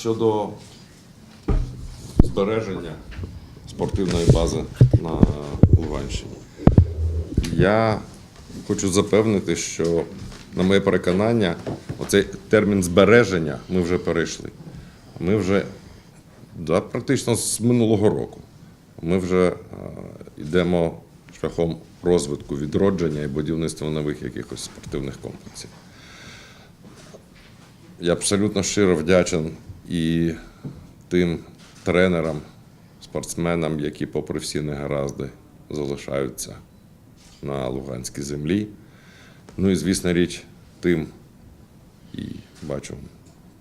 щодо збереження спортивної бази на Луганщині. Я хочу запевнити, що, на моє переконання, оцей термін збереження ми вже перейшли. Ми вже да, практично з минулого року. Ми вже е, йдемо шляхом розвитку, відродження і будівництва нових якихось спортивних комплексів. Я абсолютно щиро вдячен і тим тренерам, спортсменам, які, попри всі негаразди, залишаються на Луганській землі. Ну і, звісно річ, тим, і бачу,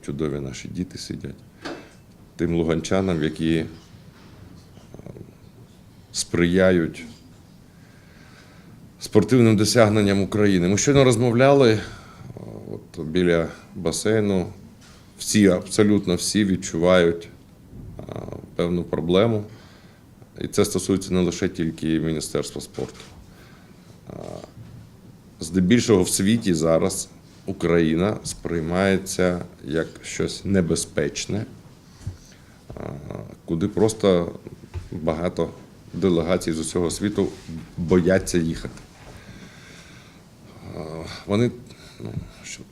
чудові наші діти сидять, тим луганчанам, які е, сприяють спортивним досягненням України. Ми щойно розмовляли е, от, біля басейну. Всі, абсолютно всі відчувають певну проблему. І це стосується не лише тільки Міністерства спорту. Здебільшого в світі зараз Україна сприймається як щось небезпечне, куди просто багато делегацій з усього світу бояться їхати. Вони ну,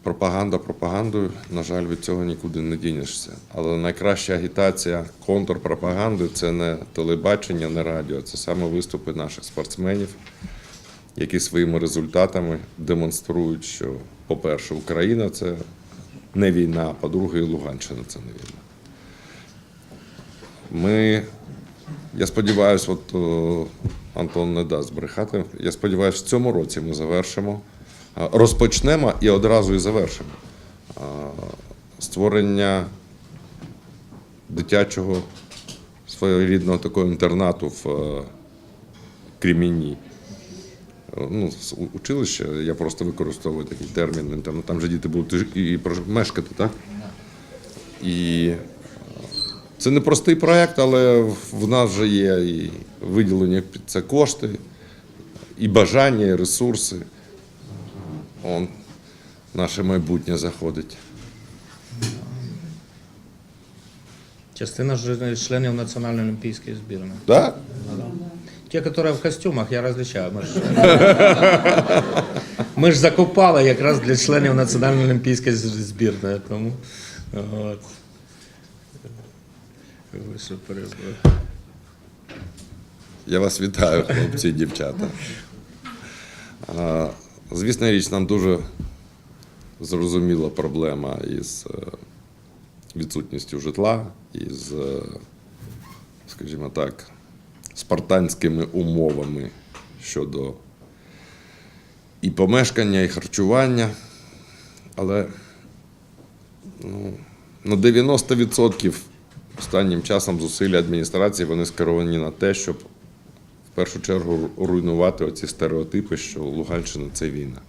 пропаганда пропагандою, на жаль, від цього нікуди не дінешся. Але найкраща агітація контрпропаганди це не телебачення, не радіо, це саме виступи наших спортсменів, які своїми результатами демонструють, що, по-перше, Україна це не війна, а по-друге, і Луганщина це не війна. Ми я сподіваюся, от Антон не дасть брехати. Я сподіваюся, в цьому році ми завершимо, розпочнемо і одразу і завершимо створення дитячого своєрідного такого інтернату в е, Кремінні. Ну, училище, я просто використовую такий термін. Там, там же діти будуть і, мешкати, так? І це не простий проєкт, але в нас вже є і виділені під це кошти, і бажання, і ресурси. Он наше майбутнє заходить. Частина членів Національної олімпійської збірної. Так? Ті, які в костюмах, я розлічаю. Ми ж, ми ж закупали якраз для членів Національної олімпійської збірної. Тому, от. Я вас вітаю, хлопці і дівчата. Звісна річ, нам дуже зрозуміла проблема із е, відсутністю житла, із, е, скажімо так, спартанськими умовами щодо і помешкання, і харчування. Але ну, на 90% останнім часом зусилля адміністрації вони скеровані на те, щоб першу чергу руйнувати оці стереотипи, що Луганщина це війна.